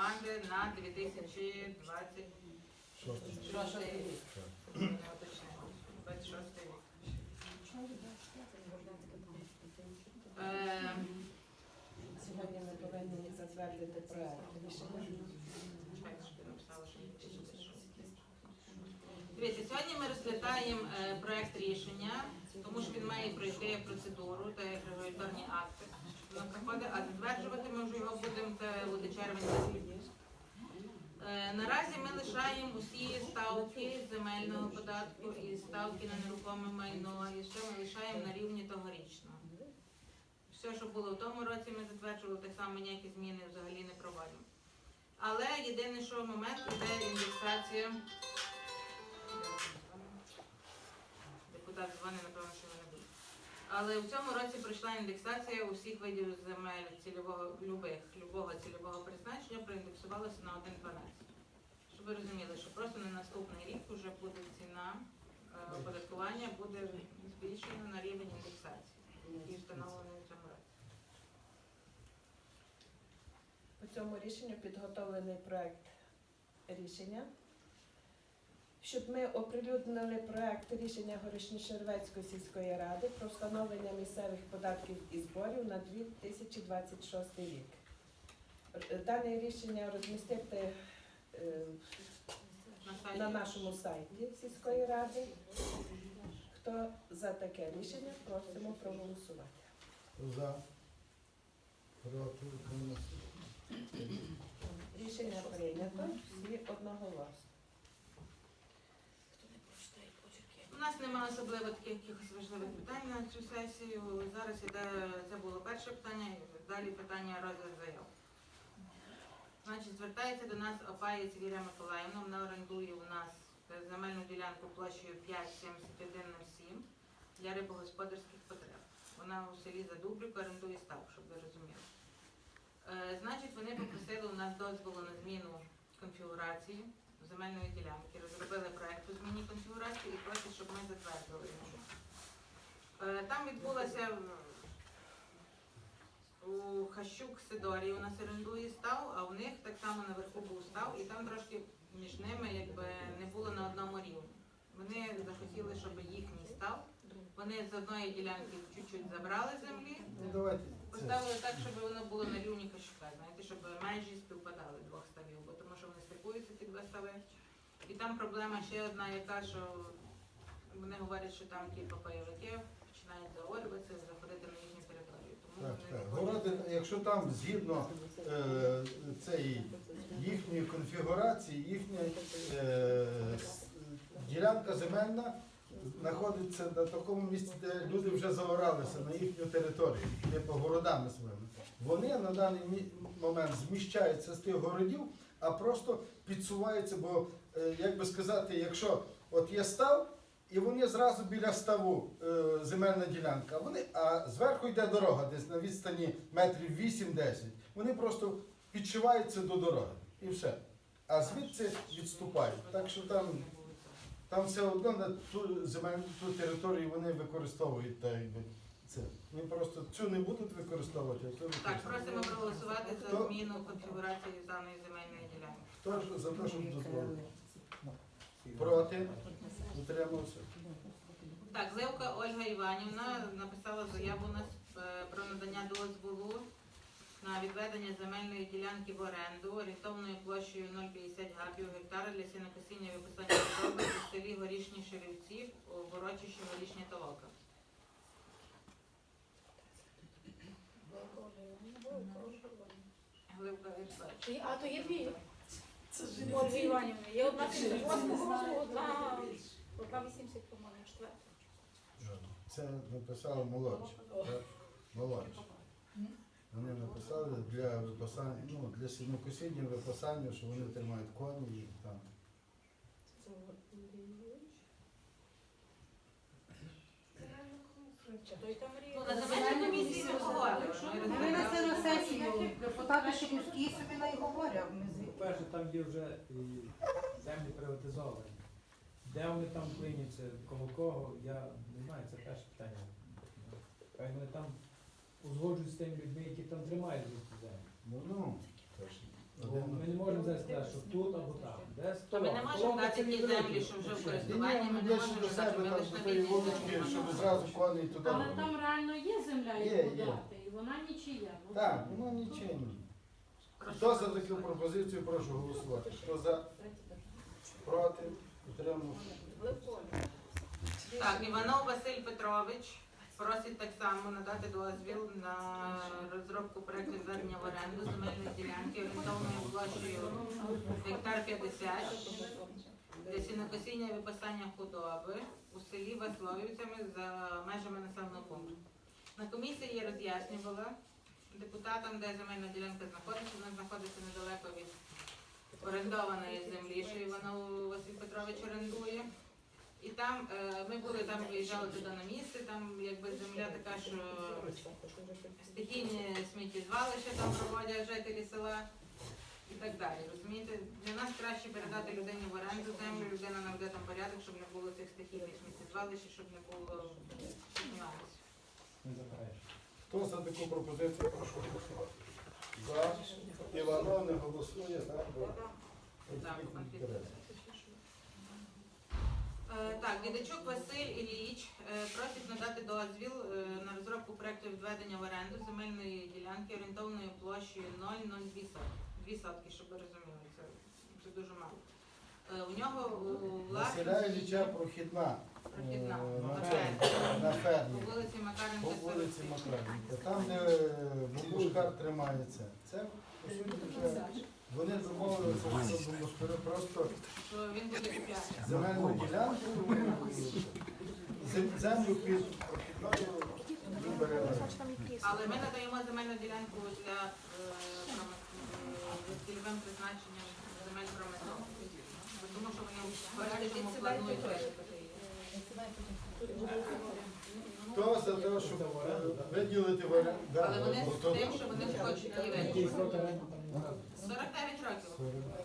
громади на 2026 рік. Не 26 рік. Е, Сьогодні ми повинні затвердити проект рішення. чекайте, що я написала, що 2026. Дивіться, сьогодні ми розглядаємо е, проект рішення, тому що він має пройти процедуру та регуляторні акти. А затверджувати ми вже його будемо це буде червень. Е, Наразі ми лишаємо усі ставки земельного податку і ставки на нерухоме майно, і все ми лишаємо на рівні тогорічного. Все, що було в тому році, ми затверджували, так само ніякі зміни взагалі не проводимо. Але єдине, що момент іде індексація. Депутат дзвонить, напевно, що не. Але в цьому році пройшла індексація усіх видів земель цільового любих, любого цільового призначення проіндексувалася на 1,12. Щоб ви розуміли, що просто на наступний рік вже буде ціна е, оподаткування буде збільшена на рівень індексації, який встановлений в цьому році. По цьому рішенню підготовлений проект рішення. Щоб ми оприлюднили проект рішення Горішньо-Шервецької сільської ради про встановлення місцевих податків і зборів на 2026 рік. Дане рішення розмістити е, На нашому сайті сільської ради. Хто за таке рішення, просимо проголосувати. За. Проти. Рішення прийнято, всі одноголосно. У нас немає особливо таких якихось важливих питань на цю сесію. Зараз іде це було перше питання, далі питання розгляд заяв. Значить, звертається до нас Опаєць Віра Миколаївна. Вона орендує у нас земельну ділянку площею 5,7107 для рибогосподарських потреб. Вона у селі Задублюк орендує ставку, щоб ви розуміли. Е, Значить, вони попросили у нас дозволу на зміну конфігурації земельної ділянки, розробили проект по зміні конфігурації і просять, щоб ми затвердили його. Е, Там відбулася у Хащук Сидорі у нас орендує став, а у них так само наверху був став, і там трошки між ними якби не було на одному рівні. Вони захотіли, щоб їхній став. Вони з одної ділянки чуть-чуть забрали землі, Ну. Поставили так, щоб воно було на рівні Кащука, знаєте, щоб межі співпадали двох ставів, стикуються ці два. І там проблема ще одна, яка, що вони говорять, що там ті пайовики починають заорюватися, заходити на їхню територію. Тому Так, вони так. не хочуть. Якщо там згідно е, цієї їхньої конфігурації, їхня е, с- ділянка земельна знаходиться на такому місці, де люди вже заоралися на їхню територію, типу городами своїми. Вони на даний мі- момент зміщаються з тих городів, а просто підсуваються, бо, е, як би сказати, якщо от є став, і вони зразу біля ставу е, земельна ділянка. Вони, а зверху йде дорога, десь на відстані метрів 8-10. Вони просто підшиваються до дороги і все. А звідси відступають. Так що там, там все одно на ту земельну ту територію вони використовують так, якби, це. Вони просто цю не будуть використовувати, а ту Так, просимо проголосувати за зміну конфігурації даної земельної. Хто ж за те, щоб дозволити? Проти? Утримався. Так, Левка Ольга Іванівна написала заяву у нас е, про надання дозволу на відведення земельної ділянки в оренду орієнтовною площею 0,50 гапів гектара для сінокосіння і виписання худоби у селі Горішні Шерівці у урочищі Горішня Толока. Гливка Ірсач. А то є дві. Ольга Іванівна. Є одна 78, одна одна 80, по-моєму, четверта. Це написала молодші. так? Молодші. Вони написали для випасання, ну, для сінокосіння випасання, що вони тримають коні і там. То й там Ну, на земельній комісії не говорили. ми на це на сесію депутати Шумські собі не говорять. Ми звідти. По-перше, там є вже і землі приватизовані. Де вони там прийняться, коло кого, я не знаю, це перше питання. Хай вони там узгоджують з тими людьми, які там тримають ці землі. Ну, ну, теж. Ми не можемо зараз сказати, що тут або там. Десь То ми не можемо дати ті землі, що вже в користуванні, ми не ми можемо до дати, себе ми там лише до на тої вулички, щоб зразу коней туди. Але там реально є земля Є, яку є. дати, і вона нічия. Ну, Так, ну нічого. Хто за таку пропозицію, прошу голосувати. Хто за, проти, утримався. Так, Іванов Василь Петрович просить так само надати дозвіл на розробку проекту зведення в оренду земельної ділянки орієнтовною площею гектар 50 для сінокосіння і випасання худоби у селі Весловівцями за межами населеного пункту. На комісії я роз'яснювала депутатам, де земельна ділянка знаходиться. Вона знаходиться недалеко від орендованої землі, що Іванов Василь Петрович орендує. І там е, ми були там, виїжджали туди на місце, там якби земля така, що стихійні сміттєзвалища там проводять жителі села і так далі. Розумієте, для нас краще передати людині в оренду землю, людина наведе там порядок, щоб не було цих стихійних сміттєзвалищ, щоб не було нюансів. Хто за таку пропозицію, прошу голосувати. За. Іванов не голосує, так? Так, інтересів. Е, Дідачук Василь Ілліч е, просить надати дозвіл е, на розробку проекту відведення в оренду земельної ділянки орієнтовною площею 0,02 сотки. Дві сотки, щоб ви розуміли, це, це дуже мало. Е, У нього у Василя власності Ілліча прохідна. Прохідна. е, на по фермі. вулиці Макаренка По вулиці 46. Макаренка. Там, де е, бабушкар тримається. Це, по суті, вже вони домовилися, що бабушкари просто Що він буде купляти. земельну ділянку, зем- землю під прохідною. Але ми надаємо земельну ділянку для е, е, з цільовим призначенням земель промисловості. Тому що вони в подальшому планують викупити її. Хто за те, щоб е, виділити в Але вони з тим, що вони хочуть її вказано? 49 років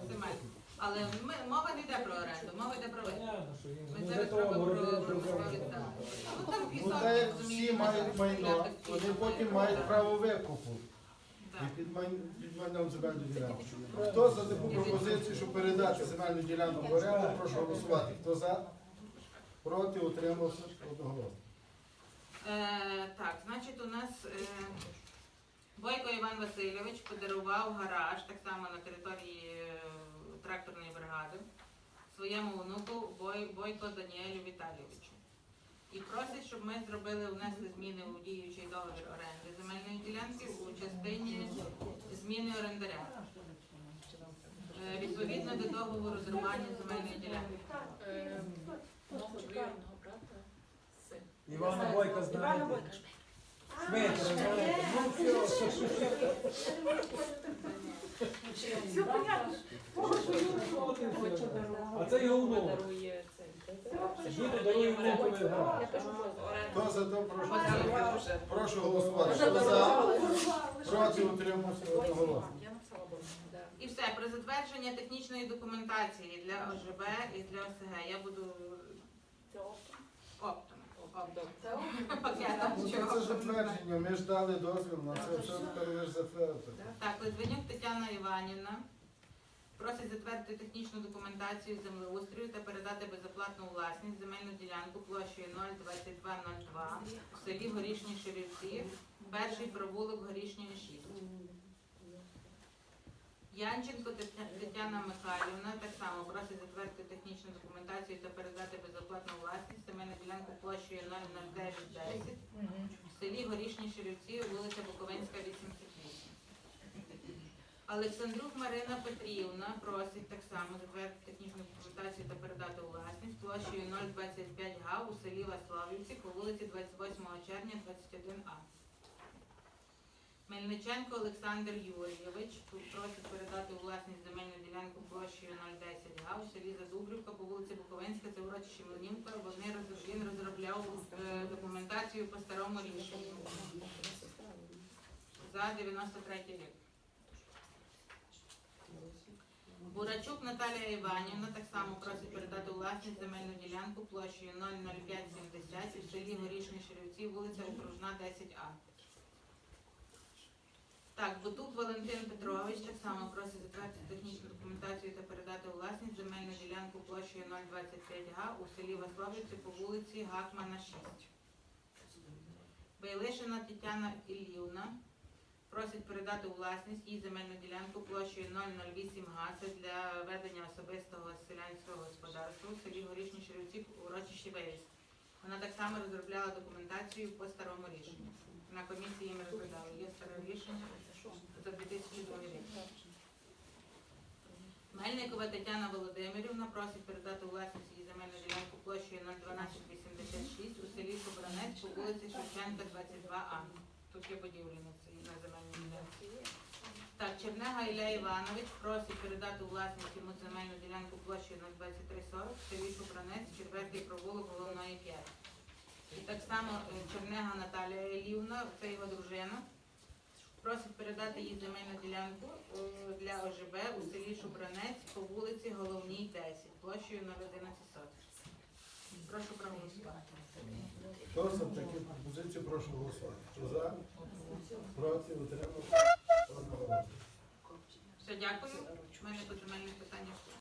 земель. Але ми, мова не йде про оренду, мова йде про їм Ми ну, зараз робимо про так. Ну там Ну так як всі мають майно, вони потім мають право викупу. І під май- під майном земельну ділянку. Хто за таку пропозицію, щоб передати земельну ділянку в оренду, прошу голосувати. Хто за? Проти, утримався одноголосно. Е, так, значить, у нас е, Бойко Іван Васильович подарував гараж, так само на території е, тракторної бригади, своєму онуку Бой, Бойко Даніелю Віталійовичу. І просить, щоб ми зробили, внесли зміни у діючий договір оренди земельної ділянки у частині зміни орендаря. Е, відповідно до договору дарування земельної ділянки. Івана Бойка знає. Швидко, знаєте. Ну все, все, все. Все понятно. А це його внук. Хто за то, прошу голосувати. Прошу голосувати. Хто за? Проти, утримався одноголосно. І все, про затвердження технічної документації для ОЖБ і для ОСГ. Я буду оптом. Пакетом Ну. Це затвердження, ми ж дали дозвіл на це, все тепер ви ж. Так, Литвинюк Тетяна Іванівна просить затвердити технічну документацію землеустрою та передати безоплатну власність земельну ділянку площею 02202 в селі Горішні Ширівці, перший провулок Горішньої 6. Янченко Тетя- Тетяна Михайлівна так само просить затвердити технічну документацію та передати безоплатну власність земельну ділянку площею 00910 в селі Горішні Ширівці, вулиця Буковинська, 88. Олександрук Марина Петрівна просить так само затвердити технічну документацію та передати у власність площею 025 га у селі Ваславівці по вулиці 28 червня, 21А. Мельниченко Олександр Юрійович просить передати у власність земельну ділянку площею 010 га у селі Задубрівка по вулиці Буковинська, це урочище Млинівка. Вони він розробляв е, документацію по старому рішенню за 93 рік. Бурачук Наталія Іванівна так само просить передати власність земельну ділянку площею 00570 в селі Горішні Ширівці, вулиця Окружна, 10А. Так, Бутук Валентин Петрович так само просить затвердити технічну документацію та передати власність земельну ділянку площею 025 га у селі Ваславівці по вулиці Гатмана 6. Байлишина Тетяна Іллівна просить передати у власність їй земельну ділянку площею 008 га. Для ведення особистого селянського господарства у селі Горішні Шерівці у урочищі Виріс. Вона так само розробляла документацію по старому рішенню. На комісії ми розглядали. Є старе рішення за 2002 рік. Мельникова Тетяна Володимирівна просить передати у власність її земельну ділянку площею 01286 у селі Собранець по вулиці Шевченка, 22А. Тут є поділення це на земельну ділянку. Так, Чернега Ілля Іванович просить передати у власність йому земельну ділянку площею 02340 в селі Шупранець, четвертий провулок головної 5. І так само е, Чернега Наталія Ілівна, це його дружина, просить передати їй земельну ділянку е, для ОЖБ у селі Шупранець по вулиці Головній 10, площею 011 сотих. Прошу проголосувати. Хто за таку пропозицію, прошу голосувати. Хто за? Проти, утримався? Все, дякую. У мене тут у мене питаннях